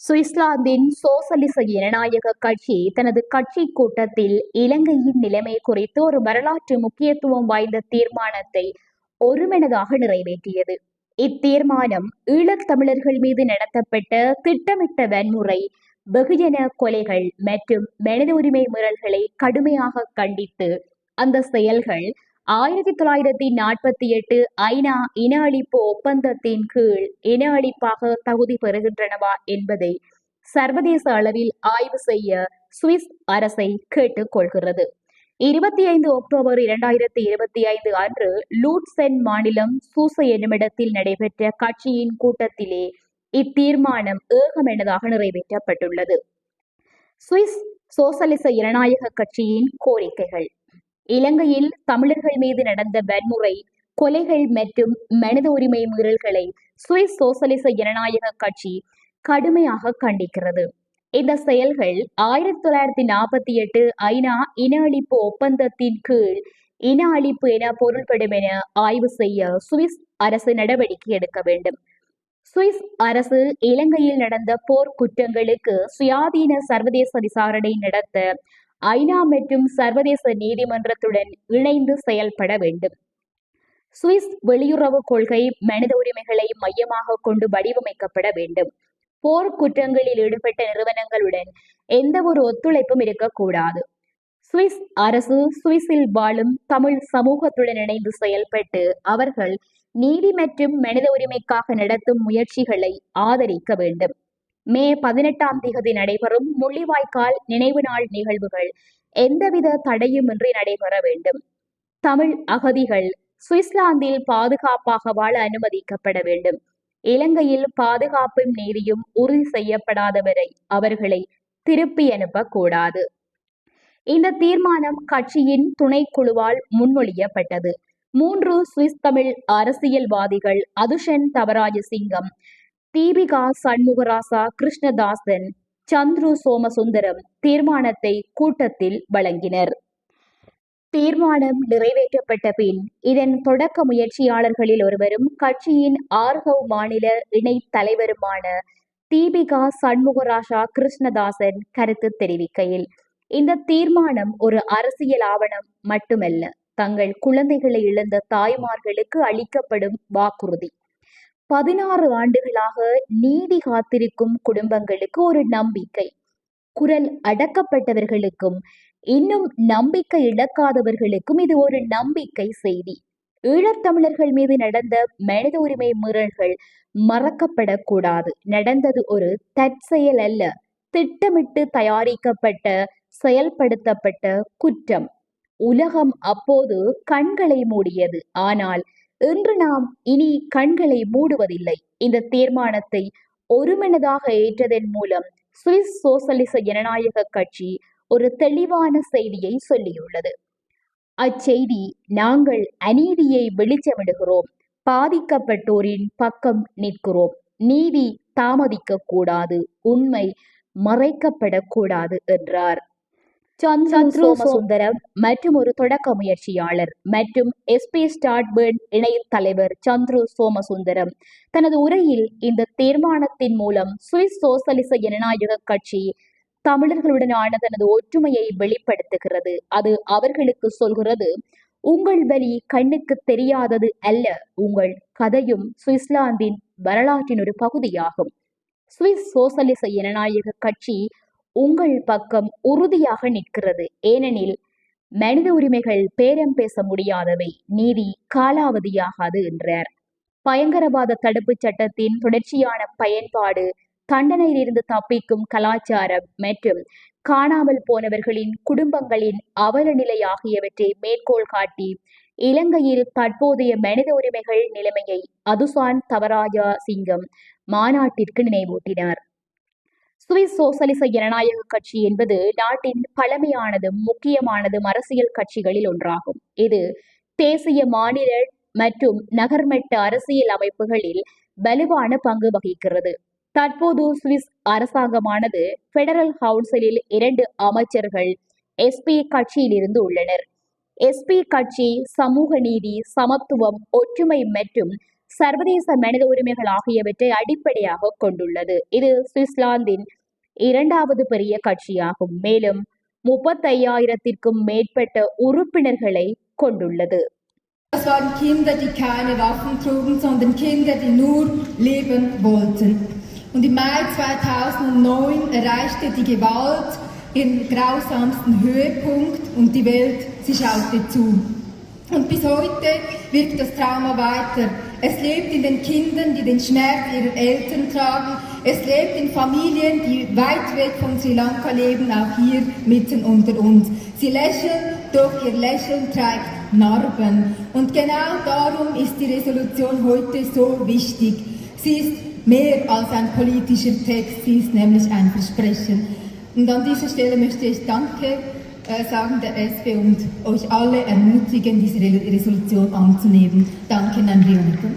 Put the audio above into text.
சுவிட்சர்லாந்தின் சோசலிச ஜனநாயக கட்சி தனது கட்சி கூட்டத்தில் இலங்கையின் நிலைமை குறித்து ஒரு வரலாற்று முக்கியத்துவம் வாய்ந்த தீர்மானத்தை ஒருமனதாக நிறைவேற்றியது. இத்தீர்மானம் ஈழத்தமிழர்கள் மீது நடத்தப்பட்ட திட்டமிட்ட வன்முறை வெகுஜன கொலைகள் மற்றும் மனித உரிமை மீறல்களை கடுமையாக கண்டித்து அந்த செயல்கள் ஆயிரத்தி தொள்ளாயிரத்தி நாற்பத்தி எட்டு ஐநா இன அழிப்பு ஒப்பந்தத்தின் கீழ் இன அழிப்பாக தகுதி பெறுகின்றனவா என்பதை சர்வதேச அளவில் ஆய்வு செய்ய சுவிஸ் அரசை கேட்டுக்கொள்கிறது இருபத்தி ஐந்து அக்டோபர் இரண்டாயிரத்தி இருபத்தி ஐந்து அன்று லூட்சென் மாநிலம் சூச என்னுமிடத்தில் நடைபெற்ற கட்சியின் கூட்டத்திலே இத்தீர்மானம் ஏகமெனதாக நிறைவேற்றப்பட்டுள்ளது. சுவிஸ் சோசலிச ஜனநாயக கட்சியின் கோரிக்கைகள். இலங்கையில் தமிழர்கள் மீது நடந்த வன்முறை கொலைகள் மற்றும் மனித உரிமை மீறல்களை சுவிஸ் சோசலிச ஜனநாயக கட்சி கடுமையாக கண்டிக்கிறது. இந்த செயல்கள் ஆயிரத்தி தொள்ளாயிரத்தி நாற்பத்தி எட்டு ஐநா இன அழிப்பு ஒப்பந்தத்தின் கீழ் இன அழிப்பு என பொருள்படும் என ஆய்வு செய்ய சுவிஸ் அரசு நடவடிக்கை எடுக்க வேண்டும். சுவிஸ் அரசு இலங்கையில் நடந்த போர் குற்றங்களுக்கு சுயாதீன சர்வதேச விசாரணை நடத்த ஐநா மற்றும் சர்வதேச நீதிமன்றத்துடன் இணைந்து செயல்பட வேண்டும். சுவிஸ் வெளியுறவு கொள்கை மனித உரிமைகளை மையமாக கொண்டு வடிவமைக்கப்பட வேண்டும். போர் குற்றங்களில் ஈடுபட்ட நிறுவனங்களுடன் எந்த ஒரு ஒத்துழைப்பும் இருக்கக்கூடாது. சுவிஸ் அரசு சுவிஸில் வாழும் தமிழ் சமூகத்துடன் இணைந்து செயல்பட்டு அவர்கள் நீதி மற்றும் மனித உரிமைக்காக நடத்தும் முயற்சிகளை ஆதரிக்க வேண்டும். மே பதினெட்டாம் தேதி நடைபெறும் முள்ளிவாய்க்கால் நினைவு நாள் நிகழ்வுகள். எந்தவித தடையுமின்றி நடைபெற வேண்டும். தமிழ் அகதிகள் சுவிட்சர்லாந்தில் பாதுகாப்பாக வாழ அனுமதிக்கப்பட வேண்டும். இலங்கையில் பாதுகாப்பும் நீதியும் உறுதி செய்யப்படாதவரை அவர்களை திருப்பி அனுப்பக்கூடாது. இந்த தீர்மானம் கட்சியின் துணைக்குழுவால் முன்மொழியப்பட்டது. மூன்று சுவிஸ் தமிழ் அரசியல்வாதிகள் அதுஷன் தவராஜ சிங்கம் தீபிகா சண்முகராசா கிருஷ்ணதாசன் சந்துரு சோமசுந்தரம் தீர்மானத்தை கூட்டத்தில் வழங்கினர். தீர்மானம் நிறைவேற்றப்பட்ட பின் இதன் தொடக்க முயற்சியாளர்களில் ஒருவரும் கட்சியின் ஆர்கவ் மாநில இணை தலைவருமான தீபிகா சண்முகராசா கிருஷ்ணதாசன் கருத்து தெரிவிக்கையில் இந்த தீர்மானம் ஒரு அரசியல் ஆவணம் மட்டுமல்ல தங்கள் குழந்தைகளை இழந்த தாய்மார்களுக்கு அளிக்கப்படும் வாக்குறுதி. பதினாறு ஆண்டுகளாக நீதி காத்திருக்கும் குடும்பங்களுக்கு ஒரு நம்பிக்கை. குரல் அடக்கப்பட்டவர்களுக்கும் இன்னும் நம்பிக்கை இழக்காதவர்களுக்கும் இது ஒரு நம்பிக்கை செய்தி. ஈழத்தமிழர்கள் மீது நடந்த மனித உரிமை மீறல்கள் மறக்கப்படக்கூடாது. நடந்தது ஒரு தற்செயல் அல்ல திட்டமிட்டு தயாரிக்கப்பட்ட செயல்படுத்தப்பட்ட குற்றம். உலகம் அப்போது கண்களை மூடியது. ஆனால் இன்று நாம் இனி கண்களை மூடுவதில்லை. இந்த தீர்மானத்தை ஒருமனதாக ஏற்றதன் மூலம் சுவிஸ் சோசலிச ஜனநாயக கட்சி ஒரு தெளிவான செய்தியை சொல்லியுள்ளது. அச்செய்தி நாங்கள் அநீதியை வெளிச்சமிடுகிறோம். பாதிக்கப்பட்டோரின் பக்கம் நிற்கிறோம். நீதி தாமதிக்க கூடாது உண்மை மறைக்கப்படக்கூடாது என்றார். சந்துரு சோமசுந்தரம் மற்றும் ஒரு தொடக்க முயற்சியாளர் மற்றும் எஸ்பி ஸ்டாட்பர்ன் இணைய தலைவர் சந்துரு சோமசுந்தரம். தனது உரையில் இந்த தீர்மானத்தின் மூலம் சுவிஸ் சோசலிச ஜனநாயக கட்சி தமிழர்களுடனான தனது ஒற்றுமையை வெளிப்படுத்துகிறது. அது அவர்களுக்கு சொல்கிறது உங்கள் வழி கண்ணுக்கு தெரியாதது அல்ல உங்கள் கதையும் சுவிட்சர்லாந்தின் வரலாற்றின் ஒரு பகுதியாகும். சுவிஸ் சோசலிச ஜனநாயக கட்சி உங்கள் பக்கம் உறுதியாக நிற்கிறது. ஏனெனில் மனித உரிமைகள் பேரம் பேச முடியாதவை. நீதி காலாவதியாகாது என்றார். பயங்கரவாத தடுப்புச் சட்டத்தின் தொடர்ச்சியான பயன்பாடு தண்டனையிலிருந்து தப்பிக்கும் கலாச்சாரம் மற்றும் காணாமல் போனவர்களின் குடும்பங்களின் அவலநிலை ஆகியவற்றை மேற்கோள் காட்டி இலங்கையில் தற்போதைய மனித உரிமைகள் நிலைமையை அதுசான் தவராஜா சிங்கம் மாநாட்டிற்கு நினைவூட்டினார். சுவிஸ் சோசலிச ஜனநாயக கட்சி என்பது நாட்டின் பழமையானதும் முக்கியமானதும் அரசியல் கட்சிகளில் ஒன்றாகும். இது தேசிய மாநில மற்றும் நகர்மட்ட அரசியல் அமைப்புகளில் வலுவான பங்கு வகிக்கிறது. தற்போது சுவிஸ் அரசாங்கமானது பெடரல் கவுன்சிலில் இரண்டு அமைச்சர்கள் எஸ்பி கட்சியிலிருந்து உள்ளனர். எஸ்பி கட்சி சமூக நீதி சமத்துவம் ஒற்றுமை மற்றும் சர்வதேச மனித உரிமைகள் ஆகியவற்றை அடிப்படையாக கொண்டுள்ளது இது சுவிட்சர்லாந்தின் இரண்டாவது பெரிய கட்சியாகும் மேலும் முப்பத்தையாயிரத்திற்கும் மேற்பட்ட உறுப்பினர்களை கொண்டுள்ளது Es waren Kinder, die keine Waffen trugen, sondern Kinder, die nur leben wollten. Und im Mai 2009 erreichte die Gewalt ihren grausamsten Höhepunkt und die Welt, sie schaute zu. Und bis heute wirkt das Trauma weiter. Es lebt in den Kindern, die den Schmerz ihrer Eltern tragen. Es lebt in Familien, die weit weg von Sri Lanka leben, auch hier mitten unter uns. Sie lächeln, doch ihr Lächeln trägt Narben. Und genau darum ist die Resolution heute so wichtig. Sie ist mehr als ein politischer Text, sie ist nämlich ein Versprechen. Und an dieser Stelle möchte ich Danke sagen der SP und euch alle ermutigen, diese Re- Resolution anzunehmen. Danke, Nandri Unukun.